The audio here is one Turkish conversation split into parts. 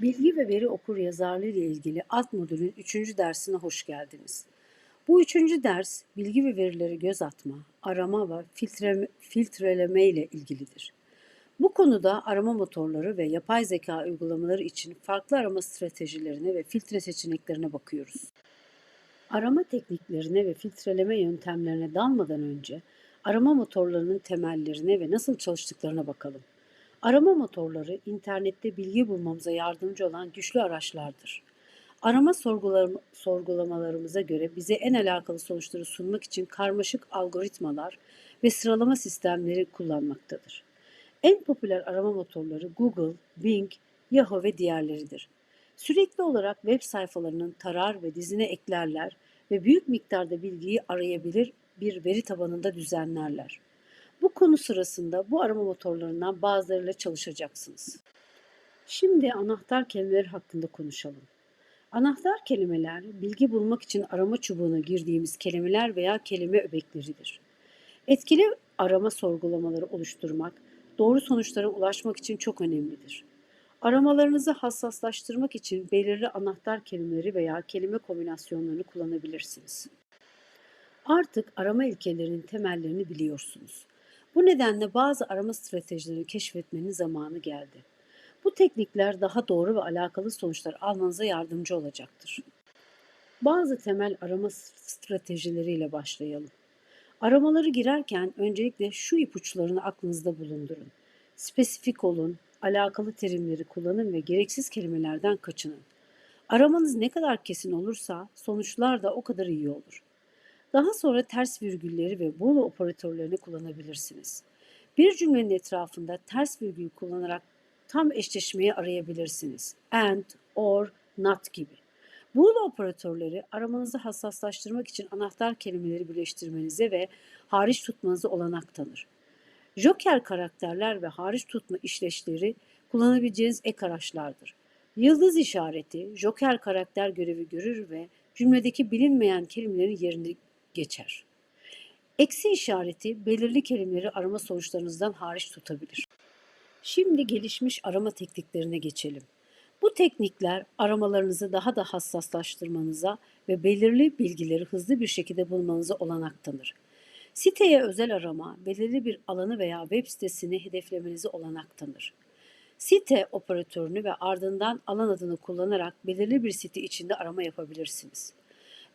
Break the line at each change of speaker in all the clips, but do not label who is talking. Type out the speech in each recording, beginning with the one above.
Bilgi ve veri okuryazarlığı ile ilgili alt modülün 3. dersine hoş geldiniz. Bu üçüncü ders bilgi ve verileri göz atma, arama ve filtre, filtreleme ile ilgilidir. Bu konuda arama motorları ve yapay zeka uygulamaları için farklı arama stratejilerine ve filtre seçeneklerine bakıyoruz. Arama tekniklerine ve filtreleme yöntemlerine dalmadan önce arama motorlarının temellerine ve nasıl çalıştıklarına bakalım. Arama motorları internette bilgi bulmamıza yardımcı olan güçlü araçlardır. Arama sorgulam- sorgulamalarımıza göre bize en alakalı sonuçları sunmak için karmaşık algoritmalar ve sıralama sistemleri kullanmaktadır. En popüler arama motorları Google, Bing, Yahoo ve diğerleridir. Sürekli olarak web sayfalarının tarar ve dizine eklerler ve büyük miktarda bilgiyi arayabilir bir veri tabanında düzenlerler. Bu konu sırasında bu arama motorlarından bazılarıyla çalışacaksınız. Şimdi anahtar kelimeler hakkında konuşalım. Anahtar kelimeler, bilgi bulmak için arama çubuğuna girdiğimiz kelimeler veya kelime öbekleridir. Etkili arama sorgulamaları oluşturmak, doğru sonuçlara ulaşmak için çok önemlidir. Aramalarınızı hassaslaştırmak için belirli anahtar kelimeleri veya kelime kombinasyonlarını kullanabilirsiniz. Artık arama ilkelerinin temellerini biliyorsunuz. Bu nedenle bazı arama stratejilerini keşfetmenin zamanı geldi. Bu teknikler daha doğru ve alakalı sonuçlar almanıza yardımcı olacaktır. Bazı temel arama stratejileriyle başlayalım. Aramaları girerken öncelikle şu ipuçlarını aklınızda bulundurun. Spesifik olun, alakalı terimleri kullanın ve gereksiz kelimelerden kaçının. Aramanız ne kadar kesin olursa sonuçlar da o kadar iyi olur. Daha sonra ters virgülleri ve boolean operatörlerini kullanabilirsiniz. Bir cümlenin etrafında ters virgül kullanarak tam eşleşmeyi arayabilirsiniz. And, or, not gibi. Boolean operatörleri aramanızı hassaslaştırmak için anahtar kelimeleri birleştirmenize ve hariç tutmanıza olanak tanır. Joker karakterler ve hariç tutma işleşleri kullanabileceğiniz ek araçlardır. Yıldız işareti Joker karakter görevi görür ve cümledeki bilinmeyen kelimelerin yerini geçer. Eksi işareti belirli kelimeleri arama sonuçlarınızdan hariç tutabilir. Şimdi gelişmiş arama tekniklerine geçelim. Bu teknikler aramalarınızı daha da hassaslaştırmanıza ve belirli bilgileri hızlı bir şekilde bulmanıza olanak tanır. Siteye özel arama, belirli bir alanı veya web sitesini hedeflemenize olanak tanır. Site operatörünü ve ardından alan adını kullanarak belirli bir site içinde arama yapabilirsiniz.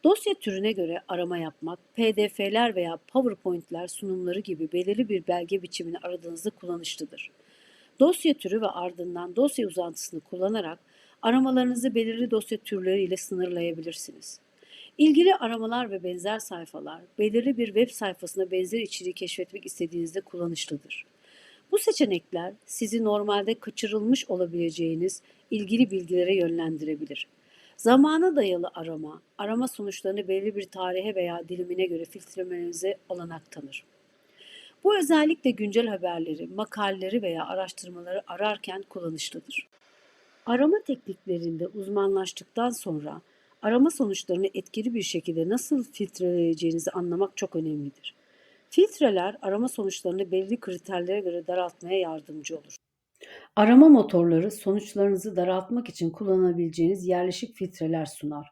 Dosya türüne göre arama yapmak, PDF'ler veya PowerPoint'ler sunumları gibi belirli bir belge biçimini aradığınızda kullanışlıdır. Dosya türü ve ardından dosya uzantısını kullanarak aramalarınızı belirli dosya türleri ile sınırlayabilirsiniz. İlgili aramalar ve benzer sayfalar belirli bir web sayfasına benzer içeriği keşfetmek istediğinizde kullanışlıdır. Bu seçenekler sizi normalde kaçırılmış olabileceğiniz ilgili bilgilere yönlendirebilir. Zamana dayalı arama, arama sonuçlarını belirli bir tarihe veya dilimine göre filtrelemenize olanak tanır. Bu özellikle güncel haberleri, makaleleri veya araştırmaları ararken kullanışlıdır. Arama tekniklerinde uzmanlaştıktan sonra arama sonuçlarını etkili bir şekilde nasıl filtreleyeceğinizi anlamak çok önemlidir. Filtreler arama sonuçlarını belirli kriterlere göre daraltmaya yardımcı olur. Arama motorları sonuçlarınızı daraltmak için kullanabileceğiniz yerleşik filtreler sunar.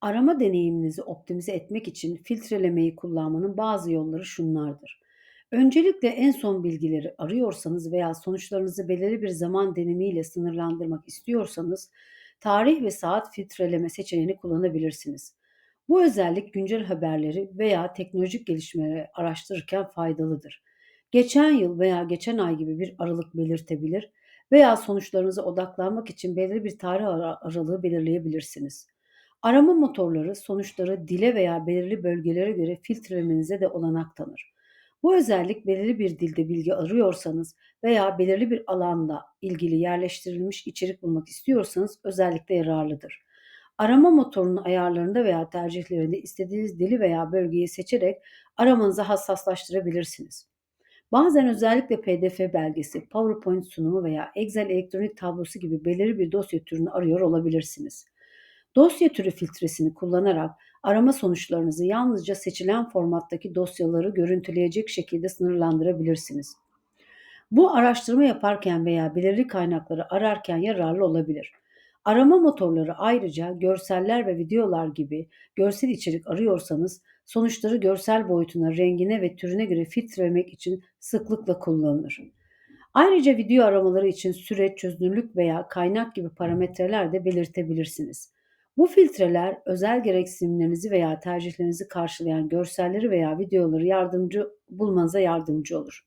Arama deneyiminizi optimize etmek için filtrelemeyi kullanmanın bazı yolları şunlardır. Öncelikle en son bilgileri arıyorsanız veya sonuçlarınızı belirli bir zaman dilimiyle sınırlandırmak istiyorsanız tarih ve saat filtreleme seçeneğini kullanabilirsiniz. Bu özellik güncel haberleri veya teknolojik gelişmeleri araştırırken faydalıdır. Geçen yıl veya geçen ay gibi bir aralık belirtebilir veya sonuçlarınıza odaklanmak için belirli bir tarih aralığı belirleyebilirsiniz. Arama motorları sonuçları dile veya belirli bölgelere göre filtrelemenize de olanak tanır. Bu özellik belirli bir dilde bilgi arıyorsanız veya belirli bir alanda ilgili yerleştirilmiş içerik bulmak istiyorsanız özellikle yararlıdır. Arama motorunun ayarlarında veya tercihlerinde istediğiniz dili veya bölgeyi seçerek aramanızı hassaslaştırabilirsiniz. Bazen özellikle PDF belgesi, PowerPoint sunumu veya Excel elektronik tablosu gibi belirli bir dosya türünü arıyor olabilirsiniz. Dosya türü filtresini kullanarak arama sonuçlarınızı yalnızca seçilen formattaki dosyaları görüntüleyecek şekilde sınırlandırabilirsiniz. Bu araştırma yaparken veya belirli kaynakları ararken yararlı olabilir. Arama motorları ayrıca görseller ve videolar gibi görsel içerik arıyorsanız sonuçları görsel boyutuna, rengine ve türüne göre filtrelemek için sıklıkla kullanılır. Ayrıca video aramaları için süre, çözünürlük veya kaynak gibi parametreler de belirtebilirsiniz. Bu filtreler özel gereksinimlerinizi veya tercihlerinizi karşılayan görselleri veya videoları yardımcı bulmanıza yardımcı olur.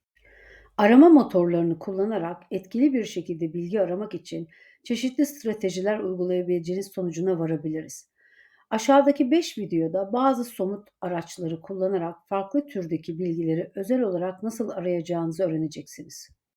Arama motorlarını kullanarak etkili bir şekilde bilgi aramak için çeşitli stratejiler uygulayabileceğiniz sonucuna varabiliriz. Aşağıdaki 5 videoda bazı somut araçları kullanarak farklı türdeki bilgileri özel olarak nasıl arayacağınızı öğreneceksiniz.